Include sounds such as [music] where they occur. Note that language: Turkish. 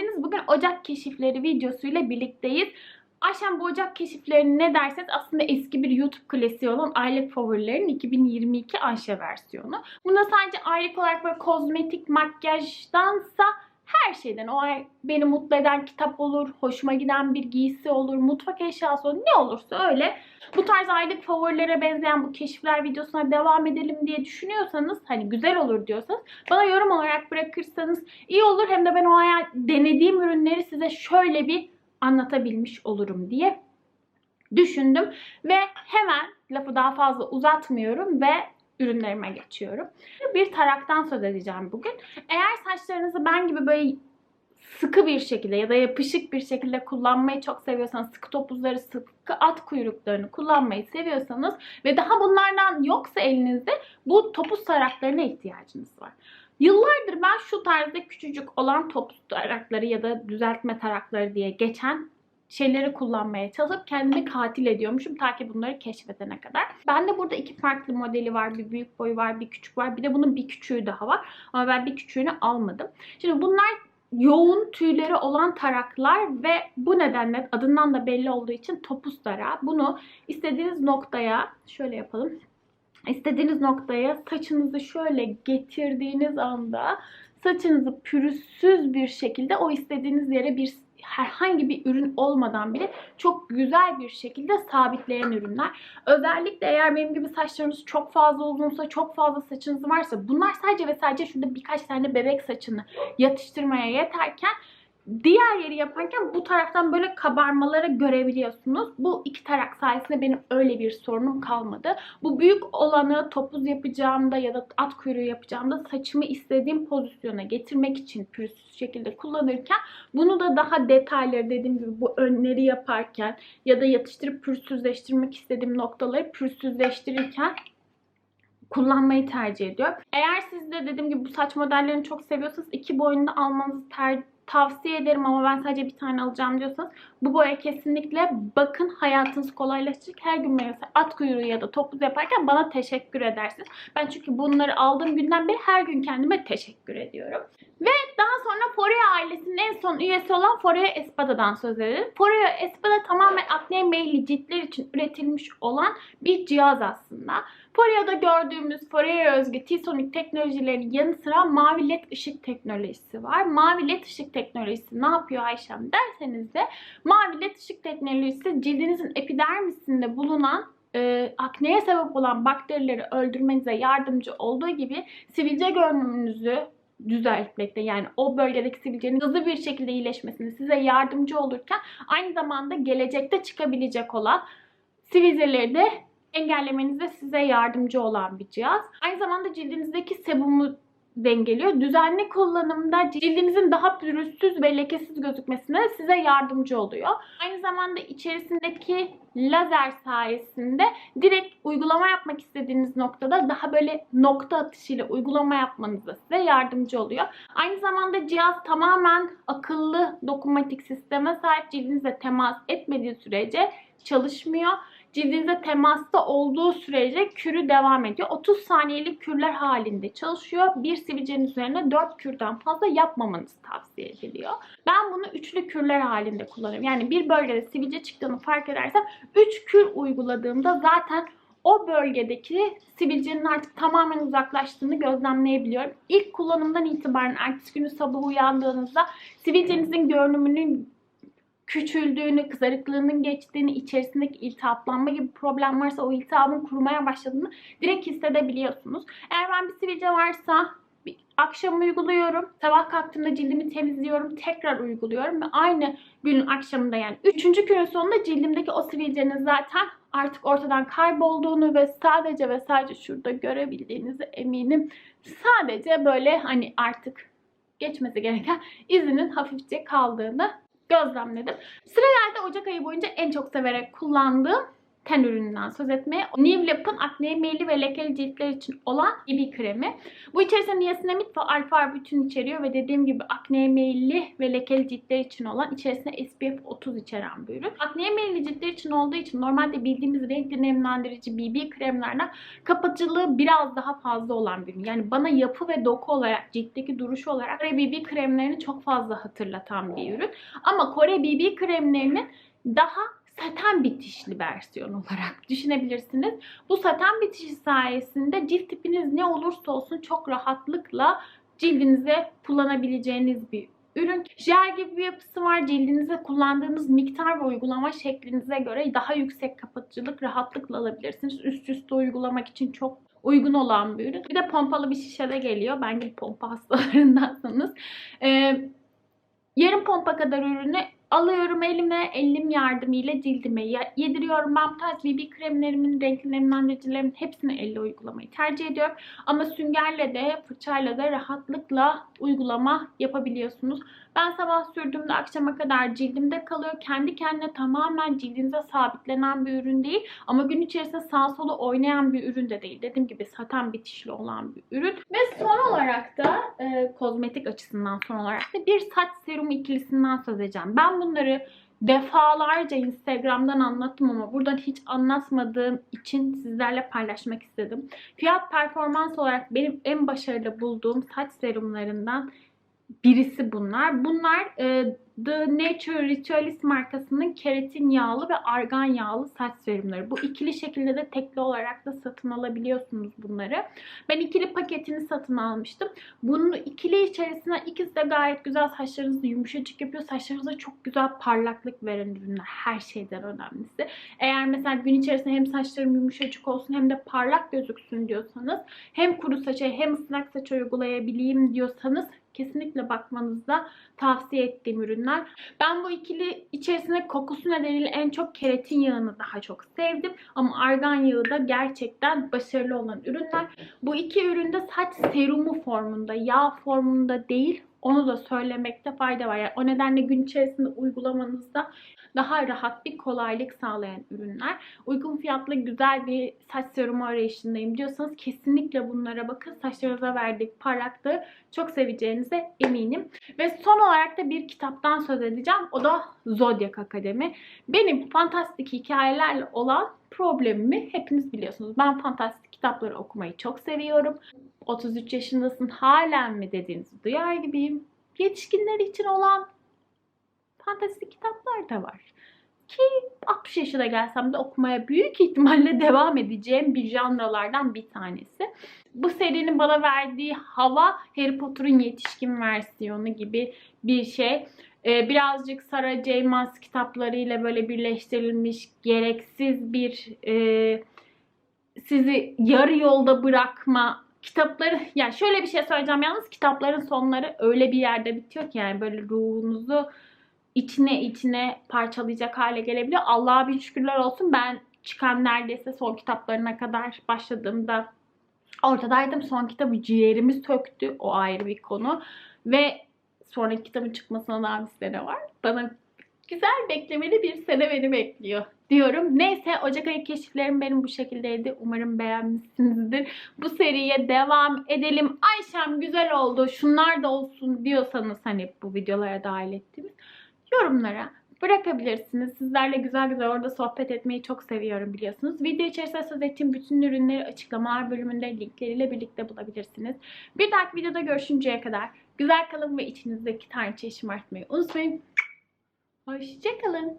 geldiniz. Bugün Ocak keşifleri videosuyla birlikteyiz. Ayşem bu Ocak keşiflerini ne derseniz aslında eski bir YouTube klasiği olan aylık favorilerin 2022 Ayşe versiyonu. Bunda sadece aylık olarak böyle kozmetik, makyajdansa her şeyden o ay beni mutlu eden kitap olur, hoşuma giden bir giysi olur, mutfak eşyası olur, ne olursa öyle. Bu tarz aylık favorilere benzeyen bu keşifler videosuna devam edelim diye düşünüyorsanız, hani güzel olur diyorsanız bana yorum olarak bırakırsanız iyi olur. Hem de ben o ay denediğim ürünleri size şöyle bir anlatabilmiş olurum diye düşündüm. Ve hemen lafı daha fazla uzatmıyorum ve ürünlerime geçiyorum. Bir taraktan söz edeceğim bugün. Eğer saçlarınızı ben gibi böyle sıkı bir şekilde ya da yapışık bir şekilde kullanmayı çok seviyorsanız, sıkı topuzları, sıkı at kuyruklarını kullanmayı seviyorsanız ve daha bunlardan yoksa elinizde bu topuz taraklarına ihtiyacınız var. Yıllardır ben şu tarzda küçücük olan topuz tarakları ya da düzeltme tarakları diye geçen şeyleri kullanmaya çalışıp kendimi katil ediyormuşum ta ki bunları keşfedene kadar. Ben de burada iki farklı modeli var. Bir büyük boy var, bir küçük var. Bir de bunun bir küçüğü daha var. Ama ben bir küçüğünü almadım. Şimdi bunlar yoğun tüyleri olan taraklar ve bu nedenle adından da belli olduğu için topuz tarağı. Bunu istediğiniz noktaya şöyle yapalım. İstediğiniz noktaya saçınızı şöyle getirdiğiniz anda saçınızı pürüzsüz bir şekilde o istediğiniz yere bir herhangi bir ürün olmadan bile çok güzel bir şekilde sabitleyen ürünler. Özellikle eğer benim gibi saçlarınız çok fazla uzunsa, çok fazla saçınız varsa bunlar sadece ve sadece şurada birkaç tane bebek saçını yatıştırmaya yeterken diğer yeri yaparken bu taraftan böyle kabarmaları görebiliyorsunuz. Bu iki tarak sayesinde benim öyle bir sorunum kalmadı. Bu büyük olanı topuz yapacağımda ya da at kuyruğu yapacağımda saçımı istediğim pozisyona getirmek için pürüzsüz şekilde kullanırken bunu da daha detayları dediğim gibi bu önleri yaparken ya da yatıştırıp pürüzsüzleştirmek istediğim noktaları pürüzsüzleştirirken kullanmayı tercih ediyorum. Eğer siz de dediğim gibi bu saç modellerini çok seviyorsanız iki boyunda almanızı tercih tavsiye ederim ama ben sadece bir tane alacağım diyorsanız bu boya kesinlikle bakın hayatınız kolaylaşacak. Her gün mesela at kuyruğu ya da topuz yaparken bana teşekkür edersiniz. Ben çünkü bunları aldığım günden beri her gün kendime teşekkür ediyorum. Ve daha sonra Foreo ailesinin en son üyesi olan Foreo Espada'dan söz edelim. Foreo Espada tamamen akneye meyilli ciltler için üretilmiş olan bir cihaz aslında. Foreo'da gördüğümüz Foreo özgü T-Sonic teknolojilerinin yanı sıra mavi led ışık teknolojisi var. Mavi led ışık teknolojisi ne yapıyor Ayşem derseniz de mavi led ışık teknolojisi cildinizin epidermisinde bulunan e, akneye sebep olan bakterileri öldürmenize yardımcı olduğu gibi sivilce görünümünüzü düzeltmekte yani o bölgedeki sivilcenin hızlı bir şekilde iyileşmesini size yardımcı olurken aynı zamanda gelecekte çıkabilecek olan sivilceleri de engellemenize size yardımcı olan bir cihaz. Aynı zamanda cildinizdeki sebumu dengeliyor. Düzenli kullanımda cildinizin daha pürüzsüz ve lekesiz gözükmesine size yardımcı oluyor. Aynı zamanda içerisindeki lazer sayesinde direkt uygulama yapmak istediğiniz noktada daha böyle nokta atışıyla uygulama yapmanıza size yardımcı oluyor. Aynı zamanda cihaz tamamen akıllı dokunmatik sisteme sahip cildinize temas etmediği sürece çalışmıyor cildinize temasta olduğu sürece kürü devam ediyor. 30 saniyelik kürler halinde çalışıyor. Bir sivilcenin üzerine 4 kürden fazla yapmamanız tavsiye ediliyor. Ben bunu üçlü kürler halinde kullanıyorum. Yani bir bölgede sivilce çıktığını fark edersem 3 kür uyguladığımda zaten o bölgedeki sivilcenin artık tamamen uzaklaştığını gözlemleyebiliyorum. İlk kullanımdan itibaren ertesi günü sabah uyandığınızda sivilcenizin görünümünün küçüldüğünü, kızarıklığının geçtiğini, içerisindeki iltihaplanma gibi problem varsa o iltihabın kurumaya başladığını direkt hissedebiliyorsunuz. Eğer ben bir sivilce varsa akşam uyguluyorum. Sabah kalktığımda cildimi temizliyorum. Tekrar uyguluyorum ve aynı günün akşamında yani üçüncü günün sonunda cildimdeki o sivilcenin zaten artık ortadan kaybolduğunu ve sadece ve sadece şurada görebildiğinizi eminim. Sadece böyle hani artık geçmesi gereken izinin hafifçe kaldığını gözlemledim. Sıra geldi Ocak ayı boyunca en çok severek kullandığım ten ürününden söz etmeye. New Lap'ın akneye meyilli ve lekeli ciltler için olan BB kremi. Bu içerisinde niasinamid ve alfa arbutin içeriyor ve dediğim gibi akneye meyilli ve lekeli ciltler için olan içerisinde SPF 30 içeren bir ürün. Akneye meyilli ciltler için olduğu için normalde bildiğimiz renkli nemlendirici BB kremlerden kapatıcılığı biraz daha fazla olan bir ürün. Yani bana yapı ve doku olarak, ciltteki duruşu olarak Kore BB kremlerini çok fazla hatırlatan bir ürün. Ama Kore BB kremlerinin daha saten bitişli versiyon olarak [laughs] düşünebilirsiniz. Bu saten bitişi sayesinde cilt tipiniz ne olursa olsun çok rahatlıkla cildinize kullanabileceğiniz bir ürün. Jel gibi bir yapısı var. Cildinize kullandığınız miktar ve uygulama şeklinize göre daha yüksek kapatıcılık rahatlıkla alabilirsiniz. Üst üste uygulamak için çok uygun olan bir ürün. Bir de pompalı bir şişede geliyor. Ben gibi pompa hastalarındansanız. Ee, yarım pompa kadar ürünü alıyorum elime, elim yardımıyla cildime ye- yediriyorum. Ben bu BB kremlerimin, renkli nemlendiricilerimin hepsini elle uygulamayı tercih ediyorum. Ama süngerle de fırçayla da rahatlıkla uygulama yapabiliyorsunuz. Ben sabah sürdüğümde akşama kadar cildimde kalıyor. Kendi kendine tamamen cildinize sabitlenen bir ürün değil. Ama gün içerisinde sağ solu oynayan bir ürün de değil. Dediğim gibi saten bitişli olan bir ürün. Ve son olarak da e, kozmetik açısından son olarak da bir saç serumu ikilisinden söz edeceğim. Ben bunları defalarca Instagram'dan anlattım ama buradan hiç anlatmadığım için sizlerle paylaşmak istedim. Fiyat performans olarak benim en başarılı bulduğum saç serumlarından birisi bunlar. Bunlar e, The Nature Ritualist markasının keratin yağlı ve argan yağlı saç serumları. Bu ikili şekilde de tekli olarak da satın alabiliyorsunuz bunları. Ben ikili paketini satın almıştım. Bunun ikili içerisinde ikisi de gayet güzel saçlarınızı yumuşacık yapıyor. Saçlarınıza çok güzel parlaklık veren ürünler. Her şeyden önemlisi. Eğer mesela gün içerisinde hem saçlarım yumuşacık olsun hem de parlak gözüksün diyorsanız hem kuru saça hem ıslak saç uygulayabileyim diyorsanız kesinlikle bakmanızda tavsiye ettiğim ürünler. Ben bu ikili içerisinde kokusu nedeniyle en çok keratin yağını daha çok sevdim. Ama argan yağı da gerçekten başarılı olan ürünler. Bu iki üründe saç serumu formunda, yağ formunda değil. Onu da söylemekte fayda var. Yani o nedenle gün içerisinde uygulamanızda daha rahat bir kolaylık sağlayan ürünler. Uygun fiyatlı güzel bir saç serumu arayışındayım diyorsanız kesinlikle bunlara bakın. Saçlarınıza verdiği parlaklığı çok seveceğinize eminim. Ve son olarak da bir kitaptan söz edeceğim. O da Zodiac Akademi. Benim fantastik hikayelerle olan problemimi hepiniz biliyorsunuz. Ben fantastik kitapları okumayı çok seviyorum. 33 yaşındasın halen mi dediğinizi duyar gibiyim. Yetişkinler için olan fantastik kitaplar da var. Ki 60 yaşına gelsem de okumaya büyük ihtimalle [laughs] devam edeceğim bir janralardan bir tanesi. Bu serinin bana verdiği hava Harry Potter'ın yetişkin versiyonu gibi bir şey. Ee, birazcık Sarah J. Maas kitaplarıyla böyle birleştirilmiş gereksiz bir e, sizi yarı yolda bırakma kitapları yani şöyle bir şey söyleyeceğim yalnız kitapların sonları öyle bir yerde bitiyor ki yani böyle ruhunuzu içine içine parçalayacak hale gelebiliyor. Allah'a bin şükürler olsun ben çıkan neredeyse son kitaplarına kadar başladığımda ortadaydım. Son kitabı ciğerimi söktü. O ayrı bir konu. Ve sonraki kitabın çıkmasına daha bir sene var. Bana güzel beklemeli bir sene beni bekliyor diyorum. Neyse Ocak ayı keşiflerim benim bu şekildeydi. Umarım beğenmişsinizdir. Bu seriye devam edelim. Ayşem güzel oldu. Şunlar da olsun diyorsanız hani bu videolara dahil ettiğimiz yorumlara bırakabilirsiniz. Sizlerle güzel güzel orada sohbet etmeyi çok seviyorum biliyorsunuz. Video içerisinde söz ettiğim bütün ürünleri açıklamalar bölümünde linkleriyle birlikte bulabilirsiniz. Bir dahaki videoda görüşünceye kadar güzel kalın ve içinizdeki tanrıçayı şımartmayı unutmayın. Hoşçakalın.